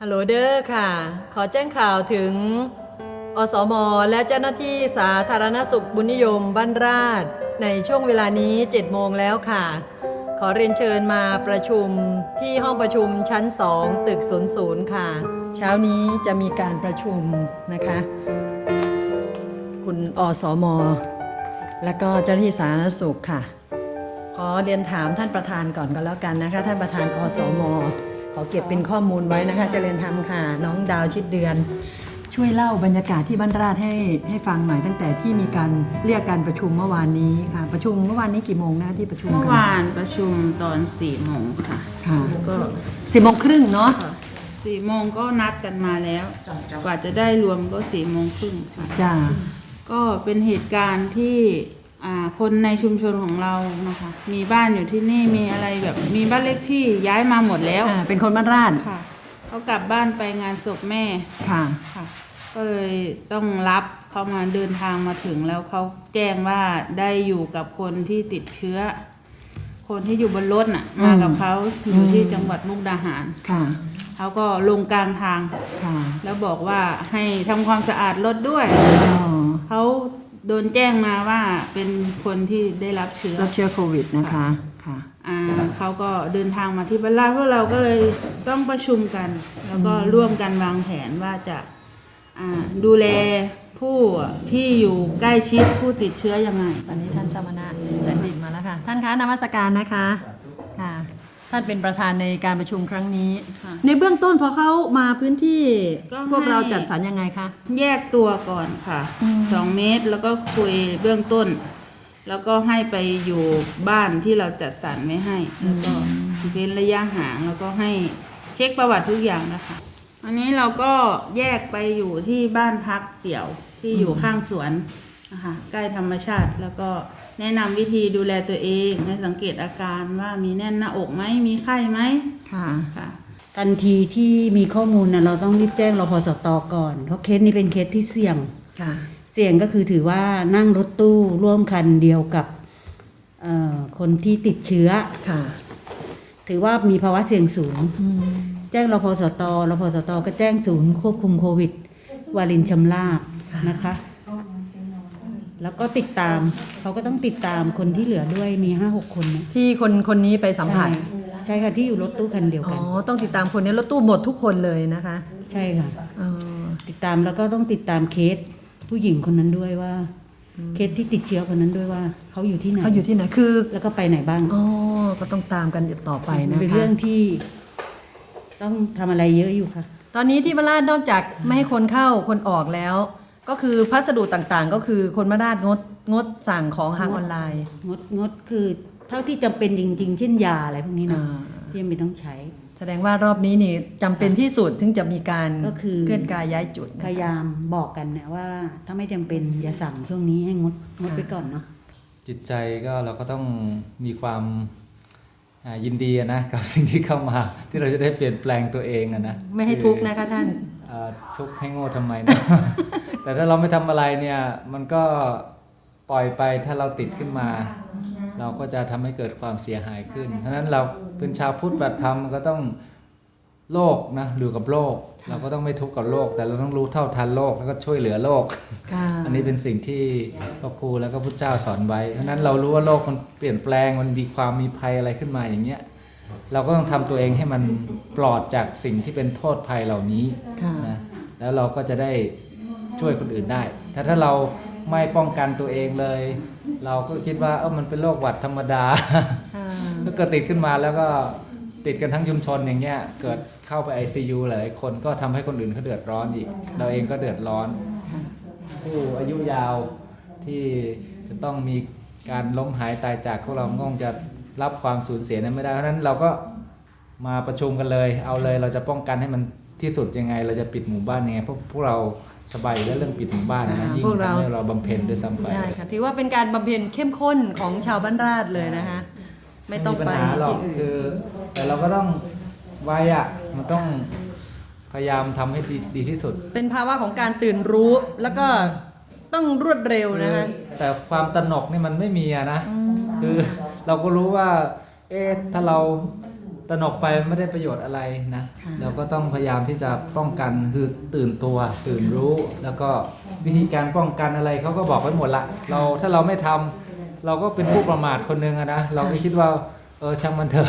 ฮัลโหลเด้อค่ะ ขอแจ้งข่าวถึง อสม และเจ้าหน้าที่สาธารณสุขบุญนิยมบ้านราช ในช่วงเวลานี้ 7 โมงแล้วค่ะ ขอเรียนเชิญมาประชุมที่ห้องประชุมชั้น 2 ตึก 00 ค่ะ เช้านี้จะมีการประชุมนะคะ คุณอสม และก็เจ้าหน้าที่สาธารณสุขค่ะ ขอเรียนถามท่านประธานก่อนก็แล้วกันนะคะ ท่านประธานอสม ขอเก็บเป็นข้อมูลไว้นะคะเจริญธรรมค่ะ น้องดาวชิดเดือน ช่วยเล่าบรรยากาศที่บ้านราชให้ให้ฟังหน่อยตั้งแต่ที่มีการเรียกการประชุมเมื่อวานนี้ค่ะ ประชุมเมื่อวานนี้กี่โมงนะที่ประชุมเมื่อกันวานประชุมตอนสี่โมงค่ะค่ะก็สิบโมงครึ่งเนาะสี่โมงก็นัดกันมาแล้ว กว่าจะได้รวมก็สี่โมงครึ่งค่ะจ้าก็เป็นเหตุการณ์ที่อ่า คนในชุมชนของเรานะคะ มีบ้านอยู่ที่นี่มีอะไรแบบมีบ้านเลขที่ย้ายมาหมดแล้วอ่าเป็นคนบ้านราชค่ะเขากลับบ้านไปงานศพแม่ค่ะ ค่ะ ก็เลยต้องรับเขามาเดินทางมาถึงแล้วเขาแจ้งว่าได้อยู่กับคนที่ติดเชื้อ คนที่อยู่บนรถน่ะ มากับเขาอยู่ที่จังหวัดมุกดาหารค่ะเขาก็ลงกลางทาง ค่ะ แล้วบอกว่าให้ทำความสะอาดรถด้วยอ๋อเขา โดนแจ้งมาว่าเป็นคนที่ได้รับเชื้อ รับเชื้อโควิดนะคะค่ะ อ่าเขาก็เดินทางมาที่บ้านลาดพวกเราก็เลยต้องประชุมกัน แล้วก็ร่วมกันวางแผนว่าจะอ่าดูแลผู้ที่อยู่ใกล้ชิดผู้ติดเชื้อยังไง ตอนนี้ท่านสมณะแสนดิตมาแล้วค่ะ ท่านคะนมัสการนะคะค่ะ ท่านเป็นประธานในการประชุมครั้งนี้ ค่ะในเบื้องต้นพอเขามาพื้นที่ก็พวกเราให้จัดสรรยังไงคะ แยกตัวก่อนค่ะอืม สองเมตรแล้วก็คุยเบื้องต้น แล้วก็ให้ไปอยู่บ้านที่เราจัดสรรไม่ให้ แล้วก็เว้นระยะห่างแล้วก็ให้เช็คประวัติทุกอย่างนะคะ อันนี้เราก็แยกไปอยู่ที่บ้านพักเดี่ยวที่อยู่ข้างสวนนะคะใกล้ธรรมชาติแล้วก็ แนะนำวิธีดูแลตัวเองให้สังเกตอาการว่ามีแน่นหน้าอกไหมมีไข้ไหมค่ะค่ะ ทันทีที่มีข้อมูลนะเราต้องรีบแจ้งรพสตก่อน เพราะเคสนี้เป็นเคสที่เสี่ยง ค่ะ เสี่ยงก็คือถือว่านั่งรถตู้ร่วมคันเดียวกับเอ่อคนที่ติดเชื้อ ค่ะถือว่ามีภาวะเสี่ยงสูง อืมแจ้งรพสตรพสตก็แจ้งศูนย์ควบคุมโควิด วารินชำราบนะคะ แล้วก็ติดตาม เขาก็ต้องติดตามคนที่เหลือด้วยมีห้าหกคนนะที่คนคนนี้ไปสัมผัสใช่ใช่ค่ะที่อยู่รถตู้คันเดียวอ๋กันอต้องติดตามคนนี้รถตู้หมดทุกคนเลยนะคะใช่ค่ะ อ๋อ ติดตามแล้วก็ต้องติดตามเคสผู้หญิงคนนั้นด้วยว่า เคสที่ติดเชื้อคนนั้นด้วยว่า เขาอยู่ที่ไหนเขาอยู่ที่ไหน คือ แล้วก็ไปไหนบ้างอ๋อ ก็ต้องตามกันต่อไปนะเป็นคะ เรื่องที่ ต้องทำอะไรเยอะอยู่ค่ะ ตอนนี้ที่บ้านราชนอกจากไม่ให้คนเข้าคนออกแล้ว ก็คือพัสดุต่างๆ ก็คือคนบ้านราชงดงดสั่งของทางออนไลน์ งดงดคือเท่าที่จำเป็นจริง ๆ เช่นยาอะไรพวกนี้นะอ่า ที่ยังไม่ต้องใช้ แสดงว่ารอบนี้นี่จำเป็นที่สุดถึงจะมีการก็คือ เคลื่อนกายย้ายจุดพนะคะ ยายามบอกกันเนี่ยว่า ถ้าไม่จำเป็นอย่าสั่งช่วงนี้ให้งดงดไปก่อนเนาะ จิตใจก็เราก็ต้องมีความอ่ายินดีอะนะกับสิ่งที่เข้ามา ที่เราจะได้เปลี่ยนแปลงตัวเองอะนะไม่ให้ทุกข์นะคะท่านอ่า ทุกข์ให้โง่ทำไมนะแต่ถ้าเราไม่ทำอะไรเนี่ย มันก็ปล่อยไปถ้าเราติดขึ้นมา เราก็จะทำให้เกิดความเสียหายขึ้นเพราะฉะนั้นเราเป็นชาวพุทธปฏิธรรมก็ต้องโลกนะอยู่กับโลก เราก็ต้องไม่ทุกข์กับโลก แต่เราต้องรู้เท่าทันโลกแล้วก็ช่วยเหลือโลกค่ะอันนี้เป็นสิ่งที่พระครูแล้วก็พุทธเจ้าสอนไว้เพราะฉะนั้นเรารู้ว่าโลกมันเปลี่ยนแปลงมันมีความมีภัยอะไรขึ้นมาอย่างเงี้ย เราก็ต้องทำตัวเองให้มันปลอดจากสิ่งที่เป็นโทษภัยเหล่านี้ค่ะนะแล้วเราก็จะได้ช่วยคนอื่นได้ ถ้าถ้าเราไม่ป้องกันตัวเองเลย เราก็คิดว่าเออมันเป็นโรคหวัดธรรมดาค่ะถ้าเกิดติดขึ้นมาแล้วก็ติดกันทั้งชุมชนอย่างเงี้ยเกิดเข้าไป ICU หลายคนก็ทำให้คนอื่นเขาเดือดร้อนอีก เราเองก็เดือดร้อน ผู้อายุยาวที่จะต้องมีการล้มหายตายจากพวกเราก็คงจะ รับความสูญเสียนั้นไม่ได้เพราะฉะนั้นเราก็มาประชุมกันเลย เอาเลยเราจะป้องกันให้มันที่สุดยังไง เราจะปิดหมู่บ้านยังไงพวกพวกเราสบายอยู่แล้วเรื่องปิดหมู่บ้านนะอ่ายิ่งพวกเรา ทำให้เราบำเพ็ญด้วยซ้ำไป ใช่ค่ะถือว่าเป็นการบำเพ็ญเข้มข้นของชาวบ้านราชเลยนะคะไม่ต้องปัญไปหาหรอกที่อื่นคือแต่เราก็ต้องไวอะ มันต้องพยายามทำให้ดีดีที่สุดเป็นภาวะของการตื่นรู้แล้วก็ต้องรวดเร็วนะคะ แต่ความตระหนกนี่มันไม่มีอะนะ คือ เราก็รู้ว่า เอ๊ะถ้าเราตระหนกไปไม่ได้ประโยชน์อะไรนะ ค่ะ เราก็ต้องพยายามที่จะป้องกันคือตื่นตัวตื่นรู้ แล้วก็วิธีการป้องกันอะไรเขาก็บอกไว้หมดละ เราถ้าเราไม่ทำเราก็เป็นผู้ประมาทคนหนึงอะนะเราก็คิดว่าเออช่างมันเถอะ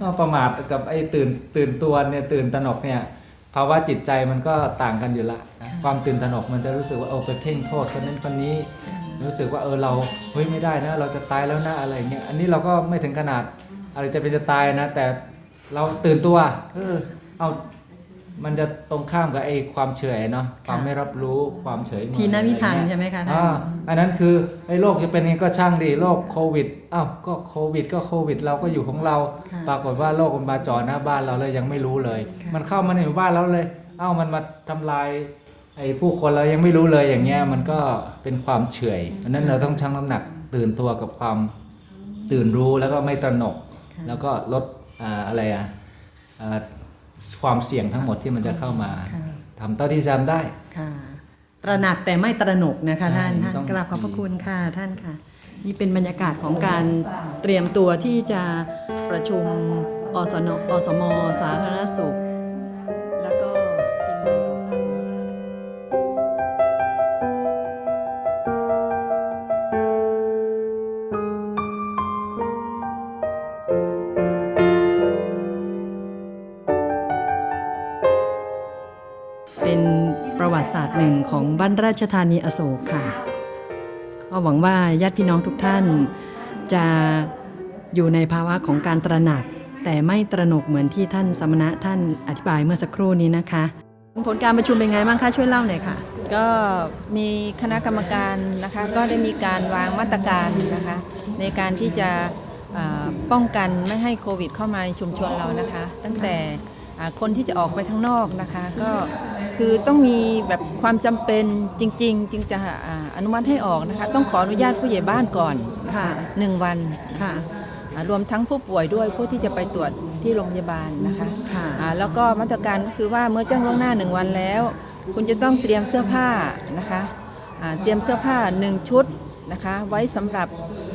ก็ประมาทกับไอ้ตื่นตื่นตัวเนี่ยตื่นตระหนกเนี่ยภาวะจิตใจมันก็ต่างกันอยู่ละนะความตื่นตระหนกมันจะรู้สึกว่าเออไปเพ่งโทษคนนั้นคนนี้ รู้สึกว่าเออเราเฮ้ยไม่ได้นะ เราจะตายแล้วนะอะไรเงี้ยอันนี้เราก็ไม่ถึงขนาดอะไรจะเป็นจะตายนะ แต่เราตื่นตัวเออเอามันจะตรงข้ามกับไอ้ความเฉยเนาะความไม่รับรู้ความเฉยเมยทีนวิถังอะรเงี้ยใช่ไหมคะท่านอ่าอันนั้นคือไอ้โรคจะเป็นไงก็ช่างดีโรคโควิดอ้าวก็โควิด ก็โควิด เราก็อยู่ของเราค่ะปรากฏว่าโรคมันมาจ่อหน้าบ้านเราเลยยังไม่รู้เลยค่ะมันเข้ามาในหมู่บ้านเราเลย เอ้ามันมาทำลาย ไอ้ผู้คนเรายังไม่รู้เลยอย่างเงี้ยมันก็เป็นความเฉื่อยอันนั้นเราต้องชั่งน้ำหนักตื่นตัวกับความตื่นรู้แล้วก็ไม่ตระหนกค่ะแล้วก็ลดอ่าอะไรอะอ่าความเสี่ยงทั้งหมดที่มันจะเข้ามาค่ะทำเท่าที่จำได้ค่ะตระหนักแต่ไม่ตระหนกนะคะใช่ท่านท่านต้องกราบขอบพระคุณค่ะท่านค่ะ นี่เป็นบรรยากาศของการเตรียมตัวที่จะประชุมอสนอสม สาธารณสุข หนึ่งของบ้านราชธานีอโศกค่ะ ก็หวังว่าญาติพี่น้องทุกท่านจะอยู่ในภาวะของการตระหนัก แต่ไม่ตระหนกเหมือนที่ท่านสมณะท่านอธิบายเมื่อสักครู่นี้นะคะ ผลการประชุมเป็นไงบ้างคะช่วยเล่าหน่อยค่ะ ก็มีคณะกรรมการนะคะ ก็ได้มีการวางมาตรการนะคะ ในการที่จะอ่าป้องกันไม่ให้โควิดเข้ามาในชุมชนเรานะคะ ตั้งแต่อ่าคนที่จะออกไปข้างนอกนะคะ ก็ คือต้องมีแบบความจำเป็นจริง ๆ จึงจะอ่าอนุมัติให้ออกนะคะ ต้องขออนุญาตผู้ใหญ่บ้านก่อนค่ะ1วันค่ะอ่ารวมทั้งผู้ป่วยด้วยผู้ที่จะไปตรวจที่โรงพยาบาลนะคะค่ะอ่าแล้วก็มาตรการก็คือว่าเมื่อแจ้งล่วงหน้า1วันแล้ว คุณจะต้องเตรียมเสื้อผ้านะคะอ่าเตรียมเสื้อผ้า1ชุด นะคะ ไว้สำหรับ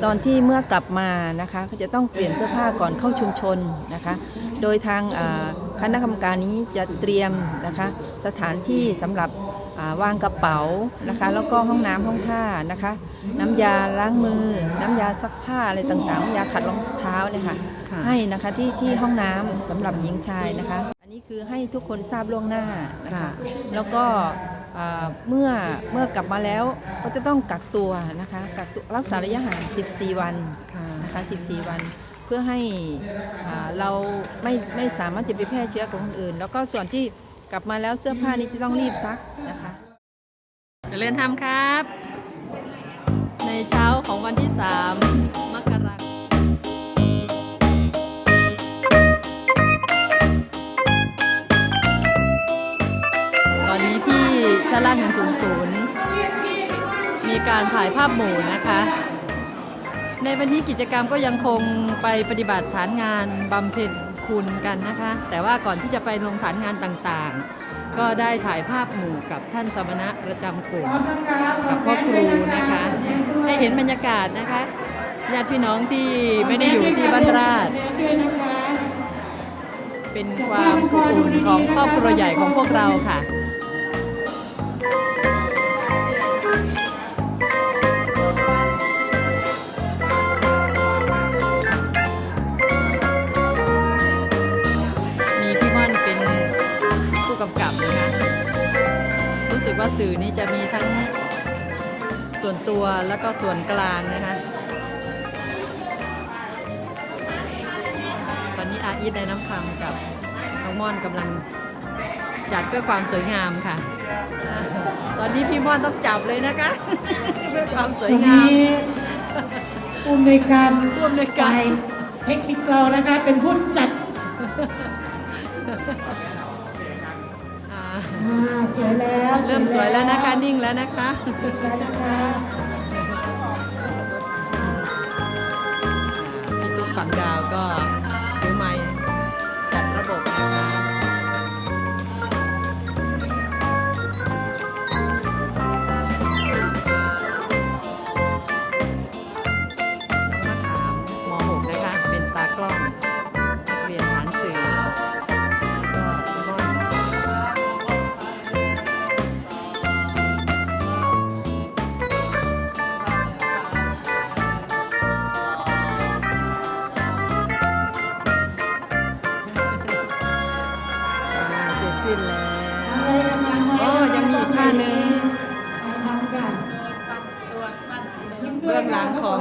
ตอนที่เมื่อกลับมานะคะก็จะต้องเปลี่ยนเสื้อผ้าก่อนเข้าชุมชนนะคะ โดยทางอ่าคณะกรรมการนี้จะเตรียมนะคะสถานที่สำหรับอ่าวางกระเป๋านะคะ แล้วก็ห้องน้ำห้องท่านะคะ น้ำยาล้างมือ น้ำยาซักผ้าอะไรต่างๆน้ำยาขัดรองเท้าเนี่ยค่ะค่ะให้นะคะที่ที่ห้องน้ำสำหรับหญิงชายนะคะ อันนี้คือให้ทุกคนทราบล่วงหน้านะคะค่ะแล้วก็อ่า เมื่อเมื่อกลับมาแล้วก็จะต้องกักตัวนะคะกักตัวรักษาระยะห่าง 14 วันค่ะนะคะ 14 วัน เพื่อให้เราไม่ไม่สามารถจะไปแพร่เชื้อกับคนอื่น แล้วก็ส่วนที่กลับมาแล้วเสื้อผ้านี้จะต้องรีบซักนะคะเจริญธรรมครับ ในเช้าของวันที่ 3 ชั้นล่างหนึ่งศูนย์ศูนย์มีการถ่ายภาพหมู่นะคะ ในวันนี้กิจกรรมก็ยังคงไปปฏิบัติฐานงานบำเพ็ญคุณกันนะคะ แต่ว่าก่อนที่จะไปลงฐานงานต่างๆ ก็ได้ถ่ายภาพหมู่กับท่านสมณะประจำกลุ่มกับพ่อครูนะคะเนี่ยให้เห็นบรรยากาศนะคะญาติพี่น้องที่ไม่ได้อยู่ที่บ้านราชเป็นความอบอุ่นของครอบครัวใหญ่ของพวกเราค่ะ ว่าสื่อนี้จะมีทั้งส่วนตัวแล้วก็ส่วนกลางนะคะ ตอนนี้อาอีทในน้ำคำกับน้องม่อนกำลังจัดเพื่อความสวยงามค่ะอ่าตอนนี้พี่ม่อนต้องจับเลยนะคะ เพื่อความสวยงามผู้อำนวยการผู้อำนวยการฝ่ายเทคนิคเรานะคะเป็นผู้จัดอ่าอ่าส วยแล้วเริ่มสวยแล้วนะคะ นิ่งแล้วนะคะแล้วนะคะพี่ตุ๊กฝังดาว เบื้องหลังของ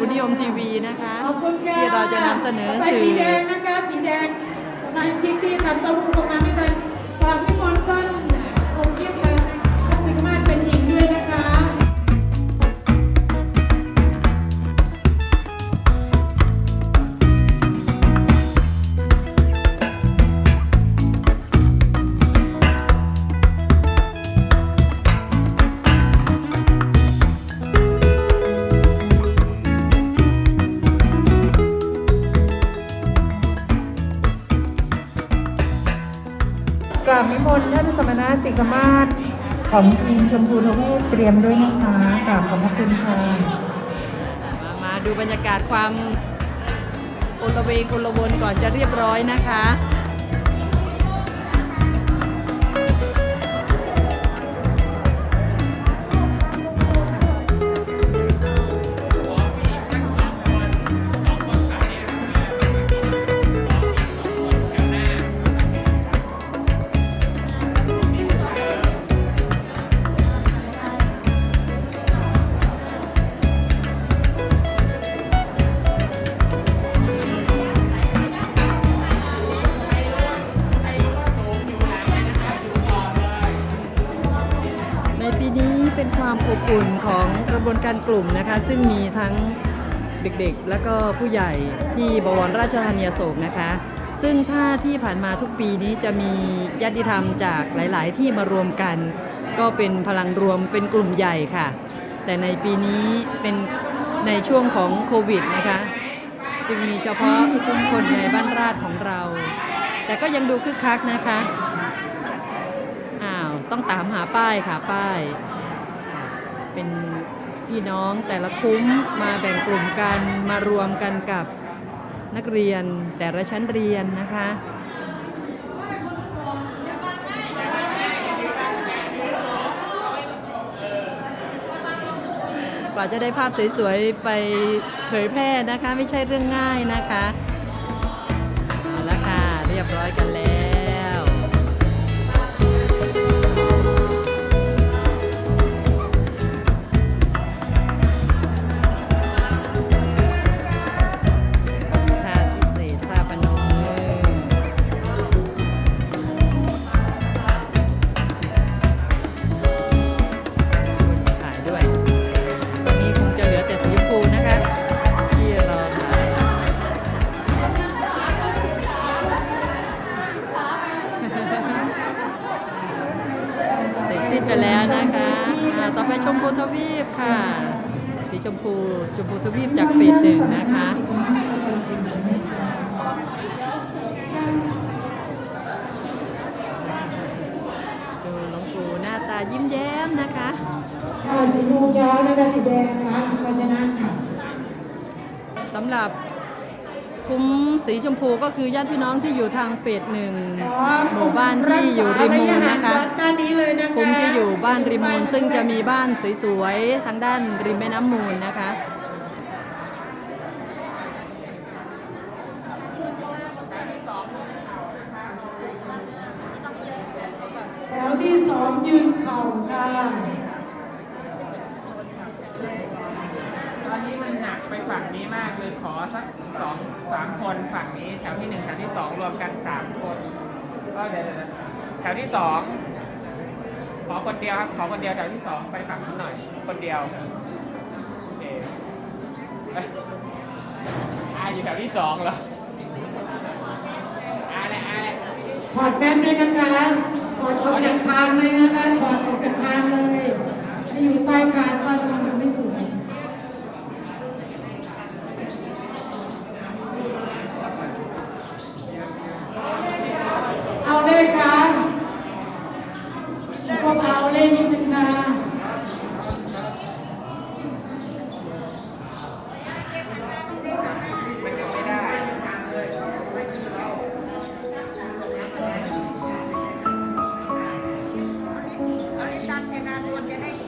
บุญนิยมทีวีนะคะขอบคุณค่ะที่เราจะนำเสนอต่ไปสื่อสีแดงนะคะสีแดงสมาชิกที่ทำเต้าหู้ตรงนั้นไม่ทันฝาก สิกมาศของทีมชมพูทวีปเตรียมด้วยนะคะกราบขอบพระคุณค่ะ มามาดูบรรยากาศความโอลเวงโอลวนก่อนจะเรียบร้อยนะคะ บวนการกลุ่มนะคะ ซึ่งมีทั้งเด็กๆ และก็ผู้ใหญ่ที่บวรราชธานีโศกนะคะ ซึ่งถ้าที่ผ่านมาทุกปีนี้จะมีญาติธรรมจากหลาย ๆ ที่มารวมกัน ก็เป็นพลังรวมเป็นกลุ่มใหญ่ค่ะ แต่ในปีนี้เป็นในช่วงของโควิดนะคะ จึงมีเฉพาะคนในบ้านราชของเรา แต่ก็ยังดูคึกคักนะคะอ้าวต้องตามหาป้ายค่ะป้าย เป็น พี่น้องแต่ละคุ้มมาแบ่งกลุ่มกันมารวมกันกับนักเรียนแต่ละชั้นเรียนนะคะกว่าจะได้ภาพสวยๆ ไปเผยแพร่นะคะ ไม่ใช่เรื่องง่ายนะคะ เอาละค่ะ เรียบร้อยกันแล้ว ยิ้มแย้มนะคะค่ะสีโมงเช้านะคะสีแดงนะคะภาชนะค่ะสำหรับคุ้มสีชมพูก็คือญาติพี่น้องที่อยู่ทางเฟสหนึ่งหมู่บ้านที่อยู่ริมมูลนะคะด้านนี้เลยนะคะคุ้มที่อยู่บ้านริมมูลซึ่งจะมีบ้านสวยๆทางด้านริมแม่น้ำมูลนะคะ แถวที่สองยืนเข่าค่ะ ตอนนี้มันหนักไปฝั่งนี้มากเลยขอสักสองสามคนฝั่งนี้แถวที่หนึ่งแถวที่สองรวมกันสามคน ก็เดี๋ยวเดี๋ยวแถวที่สอง ขอคนเดียวครับ ขอคนเดียวแถวที่สองไปฝั่งนั้นหน่อย คนเดียวโอเคเอ้ยอาอยู่แถวที่สองเหรออาเลยอาเลยถอดแมสด้วยนะคะถอดออกจากคางเลยนะคะถอดออกจากคางเลยให้อยู่ใต้คางก็มัน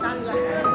Tangga.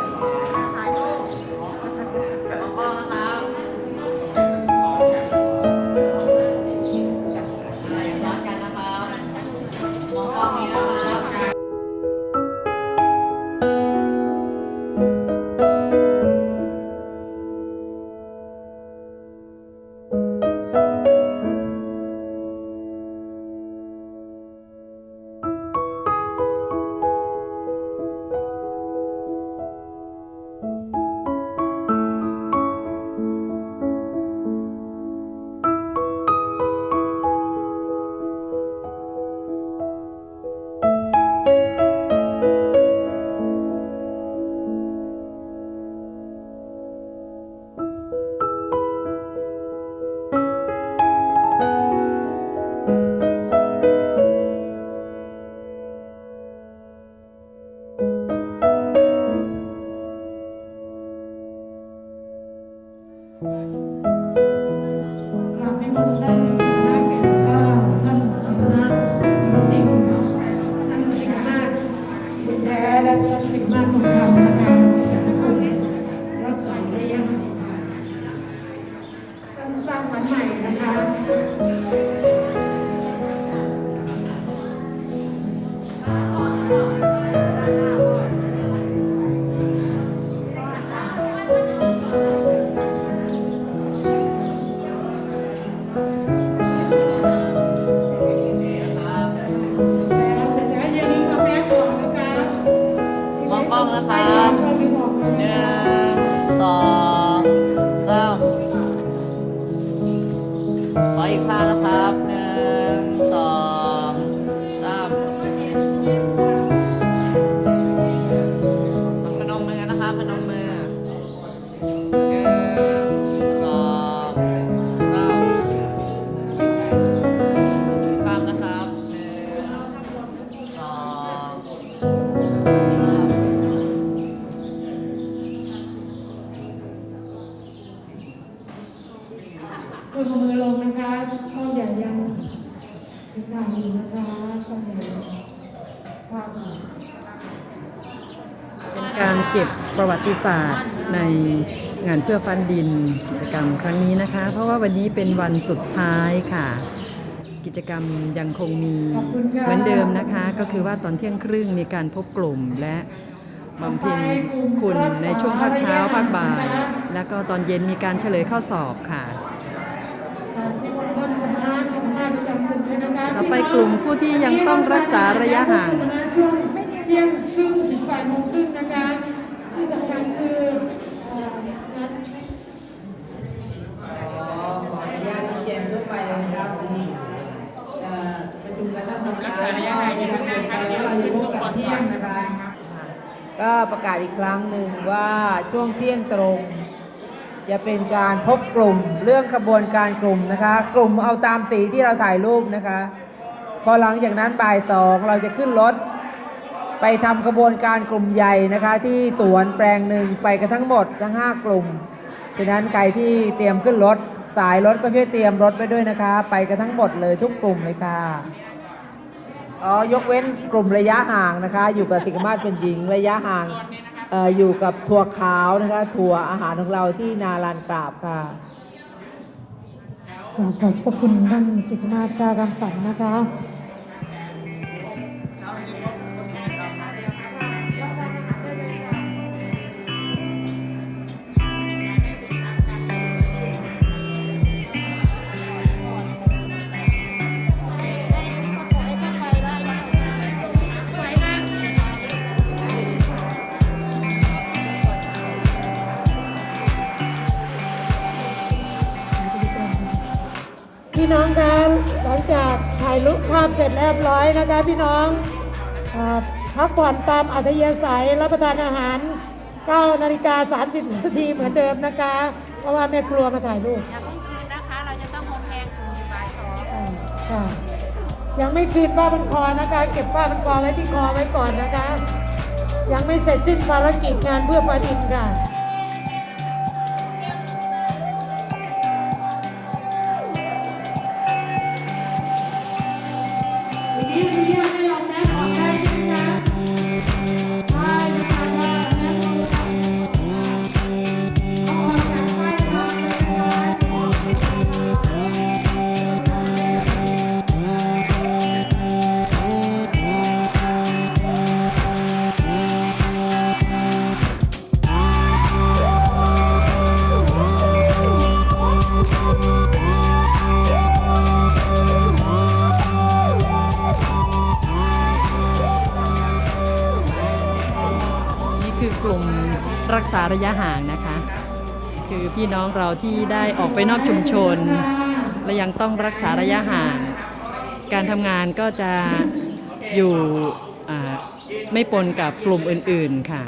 ดีนะคะต้องมีภาพเป็นการเก็บประวัติศาสตร์ในงานเพื่อฟันดินกิจกรรมครั้งนี้นะคะ เพราะว่าวันนี้เป็นวันสุดท้ายค่ะ กิจกรรมยังคงมีเหมือนเดิมนะคะ ก็คือว่าตอนเที่ยงครึ่งมีการพบกลุ่มและบำเพ็ญคุณในช่วงภาคเช้าภาคบ่าย แล้วก็ตอนเย็นมีการเฉลยข้อสอบค่ะ ที่มณฑลสมาสิกมาประจำกลุ่มด้วยนะคะ ต่อไปกลุ่มผู้ที่ยังต้องรักษาระยะห่างช่วงเที่ยงครึ่งถึงบ่ายโมงครึ่งนะคะที่สำคัญคือเอ่อนัดขออนุญาตที่แจงทั่วไปเลยนะครับประชุมกันตั้งแต่รักษาระยะห่างอยู่ข้างหน้าครับเดี๋ยวขึ้นทุกคนก่อนก็ประกาศอีกครั้งหนึ่งว่าช่วงเที่ยงตรง จะเป็นการพบกลุ่มเรื่องขบวนการกลุ่มนะคะ กลุ่มเอาตามสีที่เราถ่ายรูปนะคะ พอหลังจากนั้นบ่ายสองเราจะขึ้นรถ ไปทำขบวนการกลุ่มใหญ่นะคะ ที่สวนแปลงหนึ่งไปกันทั้งหมดทั้ง5กลุ่มฉะนั้นใครที่เตรียมขึ้นรถสายรถก็ช่วยเตรียมรถไปด้วยนะคะ ไปกันทั้งหมดเลยทุกกลุ่มเลยค่ะอ๋อยกเว้นกลุ่มระยะห่างนะคะ อยู่กับสิกมาศเป็นหญิงระยะห่างออยู่กับถั่วขาวนะคะ ถั่วอาหารของเราที่นาลานกราบค่ะขอบพระคุณท่านสิกมาศกากำฝันนะคะากถ่ายรูปภาพเสร็จเรียบร้อยนะคะพี่น้องเออพักผ่อนตามอัธยาศัยรับประทานอาหาร9นาฬิกา30นาทีเหมือนเดิมนะคะ เพราะว่าแม่ครัวมาถ่ายรูปอย่าเพิ่งคืนนะคะ เราจะต้องโฮมแพงถึงบ่ายสองอ่าค่ะยังไม่คืนผ้าพันคอนะคะ เก็บผ้าพันคอไว้ที่คอไว้ก่อนนะคะ ยังไม่เสร็จสิ้นภารกิจงานเพื่อปาดินค่ะ ระยะห่างนะคะ คือพี่น้องเราที่ได้ออกไปนอกชุมชน และยังต้องรักษาระยะห่าง การทำงานก็จะอยู่ไม่ปนกับกลุ่มอื่นๆค่ะ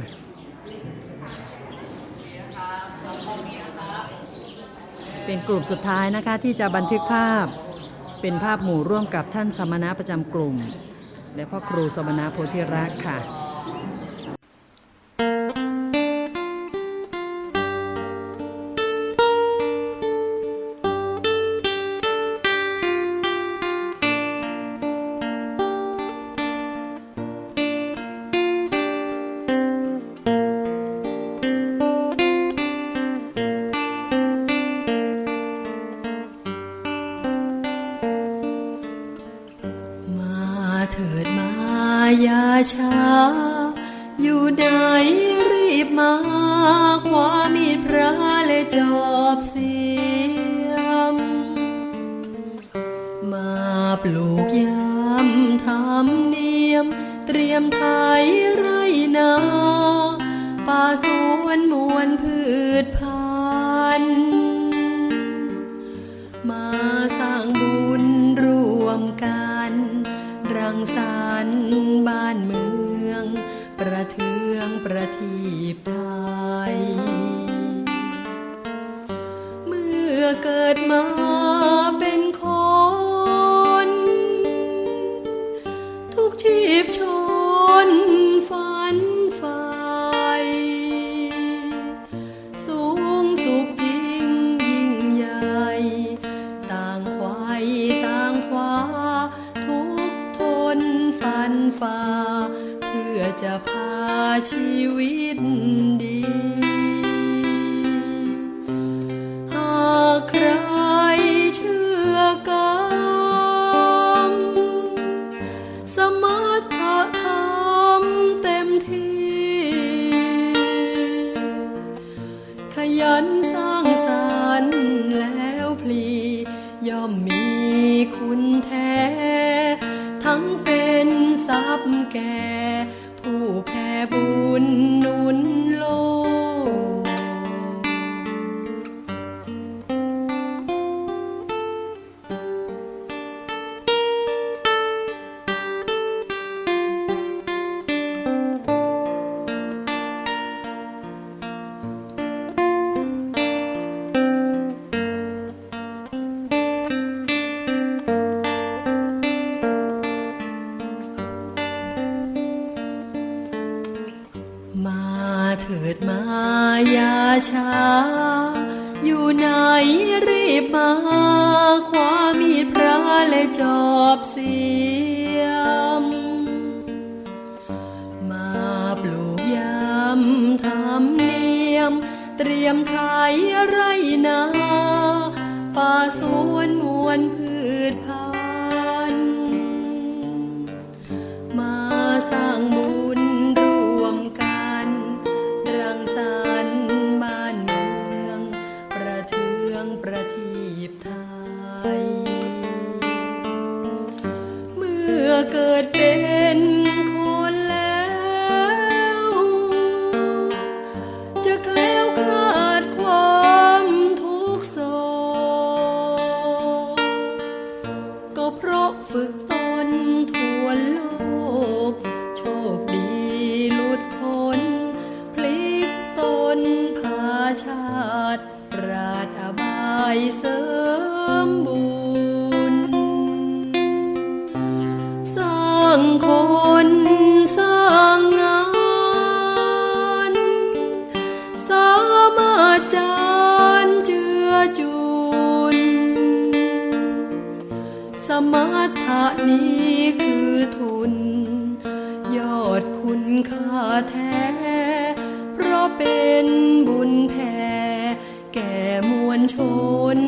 เป็นกลุ่มสุดท้ายนะคะที่จะบันทึกภาพเป็นภาพหมู่ร่วมกับท่านสมณะประจำกลุ่ม และพ่อครูสมณะโพธิรักษ์ค่ะ ยาช้า อยู่ไหนรีบมา ความมีดพระและจอบเสียม มาปลูกยำทำเนียม เตรียมไถไรนา ป่าสวนมวลพื อ แก่ผู้แพ่บุญนุ เตรียมขายไรนาป่าสู พาชาติราดอบายเสริมบุญ สร้างคนสร้างงาน สามารถจานเจือจุน สมรธานี้คือทุน ยอดคุณค่าแท้ เป็นบุญแผ่แก่มวลชน